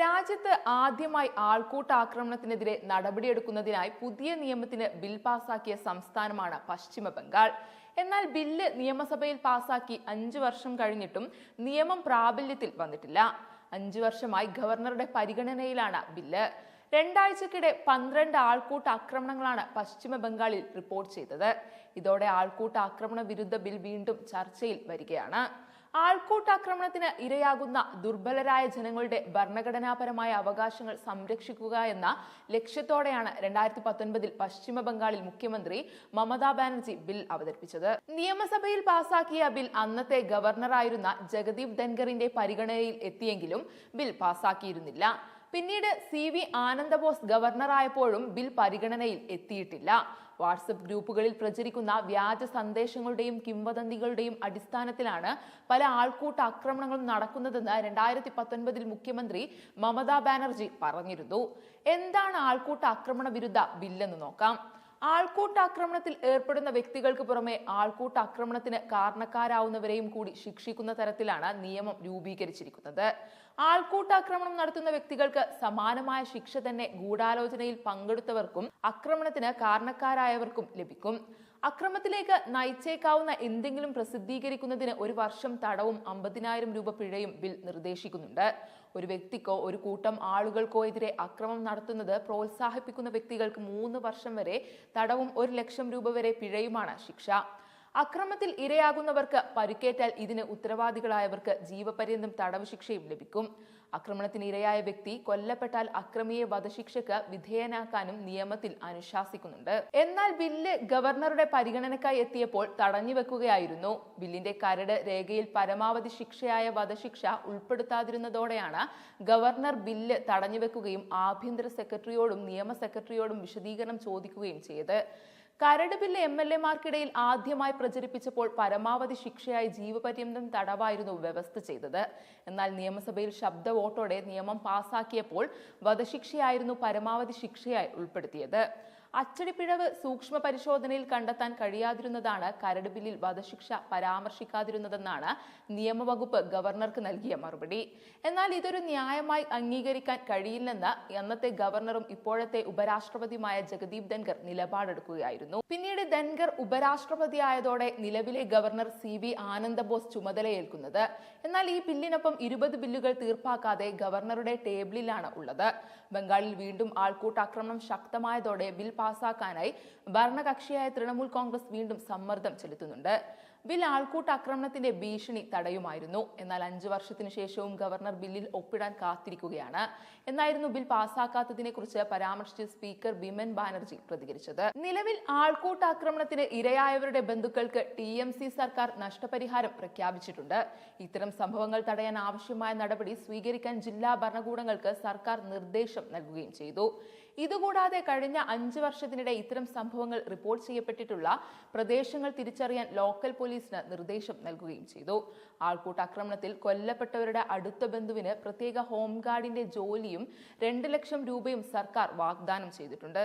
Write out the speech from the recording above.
രാജ്യത്ത് ആദ്യമായി ആൾക്കൂട്ട ആക്രമണത്തിനെതിരെ നടപടിയെടുക്കുന്നതിനായി പുതിയ നിയമത്തിന് ബിൽ പാസാക്കിയ സംസ്ഥാനമാണ് പശ്ചിമ ബംഗാൾ. എന്നാൽ ബില്ല് നിയമസഭയിൽ പാസാക്കി അഞ്ചു വർഷം കഴിഞ്ഞിട്ടും നിയമം പ്രാബല്യത്തിൽ വന്നിട്ടില്ല. അഞ്ചു വർഷമായി ഗവർണറുടെ പരിഗണനയിലാണ് ബില്ല്. രണ്ടാഴ്ചക്കിടെ പന്ത്രണ്ട് ആൾക്കൂട്ട ആക്രമണങ്ങളാണ് പശ്ചിമ ബംഗാളിൽ റിപ്പോർട്ട് ചെയ്തത്. ഇതോടെ ആൾക്കൂട്ട ആക്രമണ വിരുദ്ധ ബിൽ വീണ്ടും ചർച്ചയിൽ വരികയാണ്. ആൾക്കൂട്ടാക്രമണത്തിന് ഇരയാകുന്ന ദുർബലരായ ജനങ്ങളുടെ ഭരണഘടനാപരമായ അവകാശങ്ങൾ സംരക്ഷിക്കുക എന്ന ലക്ഷ്യത്തോടെയാണ് രണ്ടായിരത്തി പത്തൊൻപതിൽ പശ്ചിമ ബംഗാളിൽ മുഖ്യമന്ത്രി മമതാ ബാനർജി ബിൽ അവതരിപ്പിച്ചത്. നിയമസഭയിൽ പാസാക്കിയ ബിൽ അന്നത്തെ ഗവർണറായിരുന്ന ജഗദീപ് ധൻഖറിന്റെ പരിഗണനയിൽ എത്തിയെങ്കിലും ബിൽ പാസാക്കിയിരുന്നില്ല. പിന്നീട് സി വി ആനന്ദബോസ് ഗവർണറായപ്പോഴും ബിൽ പരിഗണനയിൽ എത്തിയിട്ടില്ല. വാട്സപ്പ് ഗ്രൂപ്പുകളിൽ പ്രചരിക്കുന്ന വ്യാജ സന്ദേശങ്ങളുടെയും കിംവദന്തികളുടെയും അടിസ്ഥാനത്തിലാണ് പല ആൾക്കൂട്ട ആക്രമണങ്ങളും നടക്കുന്നതെന്ന് രണ്ടായിരത്തി പത്തൊൻപതിൽ മുഖ്യമന്ത്രി മമതാ ബാനർജി പറഞ്ഞിരുന്നു. എന്താണ് ആൾക്കൂട്ട ആക്രമണ വിരുദ്ധ ബില്ലെന്ന് നോക്കാം. ആൾക്കൂട്ടാക്രമണത്തിൽ ഏർപ്പെടുന്ന വ്യക്തികൾക്ക് പുറമെ ആൾക്കൂട്ടാക്രമണത്തിന് കാരണക്കാരാവുന്നവരെയും കൂടി ശിക്ഷിക്കുന്ന തരത്തിലാണ് നിയമം രൂപീകരിച്ചിരിക്കുന്നത്. ആൾക്കൂട്ടാക്രമണം നടത്തുന്ന വ്യക്തികൾക്ക് സമാനമായ ശിക്ഷ തന്നെ ഗൂഢാലോചനയിൽ പങ്കെടുത്തവർക്കും ആക്രമണത്തിന് കാരണക്കാരായവർക്കും ലഭിക്കും. അക്രമത്തിലേക്ക് നയിച്ചേക്കാവുന്ന എന്തെങ്കിലും പ്രസിദ്ധീകരിക്കുന്നതിന് ഒരു വർഷം തടവും അമ്പതിനായിരം രൂപ പിഴയും ബിൽ നിർദ്ദേശിക്കുന്നുണ്ട്. ഒരു വ്യക്തിക്കോ ഒരു കൂട്ടം ആളുകൾക്കോ എതിരെ അക്രമം നടത്തുന്നത് പ്രോത്സാഹിപ്പിക്കുന്ന വ്യക്തികൾക്ക് മൂന്ന് വർഷം വരെ തടവും ഒരു ലക്ഷം രൂപ വരെ പിഴയുമാണ് ശിക്ഷ. അക്രമത്തിൽ ഇരയാകുന്നവർക്ക് പരിക്കേറ്റാൽ ഇതിന് ഉത്തരവാദികളായവർക്ക് ജീവപര്യന്തം തടവ് ശിക്ഷയും ലഭിക്കും. ആക്രമണത്തിന് ഇരയായ വ്യക്തി കൊല്ലപ്പെട്ടാൽ അക്രമിയെ വധശിക്ഷയ്ക്ക് വിധേയനാക്കാനും നിയമത്തിൽ അനുശാസിക്കുന്നുണ്ട്. എന്നാൽ ബില്ല് ഗവർണറുടെ പരിഗണനക്കായി എത്തിയപ്പോൾ തടഞ്ഞുവെക്കുകയായിരുന്നു. ബില്ലിന്റെ കരട് രേഖയിൽ പരമാവധി ശിക്ഷയായ വധശിക്ഷ ഉൾപ്പെടുത്താതിരുന്നതോടെയാണ് ഗവർണർ ബില്ല് തടഞ്ഞുവെക്കുകയും ആഭ്യന്തര സെക്രട്ടറിയോടും നിയമ സെക്രട്ടറിയോടും വിശദീകരണം ചോദിക്കുകയും ചെയ്തത്. കരട് ബില്ല് എം എൽ എമാർക്കിടയിൽ ആദ്യമായി പ്രചരിപ്പിച്ചപ്പോൾ പരമാവധി ശിക്ഷയായി ജീവപര്യന്തം തടവായിരുന്നു വ്യവസ്ഥ ചെയ്തത്. എന്നാൽ നിയമസഭയിൽ ശബ്ദ വോട്ടോടെ നിയമം പാസാക്കിയപ്പോൾ വധശിക്ഷയായിരുന്നു പരമാവധി ശിക്ഷയായി ഉൾപ്പെടുത്തിയത്. അച്ചടിപ്പിഴവ് സൂക്ഷ്മ പരിശോധനയിൽ കണ്ടെത്താൻ കഴിയാതിരുന്നതാണ് കരട് ബില്ലിൽ വധശിക്ഷ പരാമർശിക്കാതിരുന്നതെന്നാണ് നിയമവകുപ്പ് ഗവർണർക്ക് നൽകിയ മറുപടി. എന്നാൽ ഇതൊരു ന്യായമായി അംഗീകരിക്കാൻ കഴിയില്ലെന്ന് അന്നത്തെ ഗവർണറും ഇപ്പോഴത്തെ ഉപരാഷ്ട്രപതിയുമായ ജഗദീപ് ധൻഖർ നിലപാടെടുക്കുകയായിരുന്നു. പിന്നീട് ധൻഖർ ഉപരാഷ്ട്രപതിയായതോടെ നിലവിലെ ഗവർണർ സി വി ആനന്ദബോസ് ചുമതലയേൽക്കുന്നത്. എന്നാൽ ഈ ബില്ലിനൊപ്പം ഇരുപത് ബില്ലുകൾ തീർപ്പാക്കാതെ ഗവർണറുടെ ടേബിളിലാണ് ഉള്ളത്. ബംഗാളിൽ വീണ്ടും ആൾക്കൂട്ടാക്രമണം ശക്തമായതോടെ ബിൽ പാസാക്കാനായി ഭരണകക്ഷിയായ തൃണമൂൽ കോൺഗ്രസ് വീണ്ടും സമ്മർദ്ദം ചെലുത്തുന്നുണ്ട്. ബിൽ ആൾക്കൂട്ട ആക്രമണത്തിന്റെ ഭീഷണി തടയുമായിരുന്നു. എന്നാൽ അഞ്ചു വർഷത്തിനു ശേഷവും ഗവർണർ ബില്ലിൽ ഒപ്പിടാൻ കാത്തിരിക്കുകയാണ്. എന്നായിരുന്നു ബിൽ പാസാക്കാത്തതിനെ കുറിച്ച് പരാമർശിച്ച് സ്പീക്കർ ബിമൻ ബാനർജി പ്രതികരിച്ചത്. നിലവിൽ ആൾക്കൂട്ട ആക്രമണത്തിന് ഇരയായവരുടെ ബന്ധുക്കൾക്ക് ടി എം സി സർക്കാർ നഷ്ടപരിഹാരം പ്രഖ്യാപിച്ചിട്ടുണ്ട്. ഇത്തരം സംഭവങ്ങൾ തടയാൻ ആവശ്യമായ നടപടി സ്വീകരിക്കാൻ ജില്ലാ ഭരണകൂടങ്ങൾക്ക് സർക്കാർ നിർദ്ദേശം നൽകുകയും ചെയ്തു. ഇതുകൂടാതെ കഴിഞ്ഞ അഞ്ച് വർഷത്തിനിടെ ഇത്തരം സംഭവങ്ങൾ റിപ്പോർട്ട് ചെയ്യപ്പെട്ടിട്ടുള്ള പ്രദേശങ്ങൾ തിരിച്ചറിയാൻ ലോക്കൽ പോലീസിന് നിർദ്ദേശം നൽകുകയും ചെയ്തു. ആൾക്കൂട്ടാക്രമണത്തിൽ കൊല്ലപ്പെട്ടവരുടെ അടുത്ത ബന്ധുവിന് പ്രത്യേക ഹോംഗാർഡിന്റെ ജോലിയും രണ്ട് ലക്ഷം രൂപയും സർക്കാർ വാഗ്ദാനം ചെയ്തിട്ടുണ്ട്.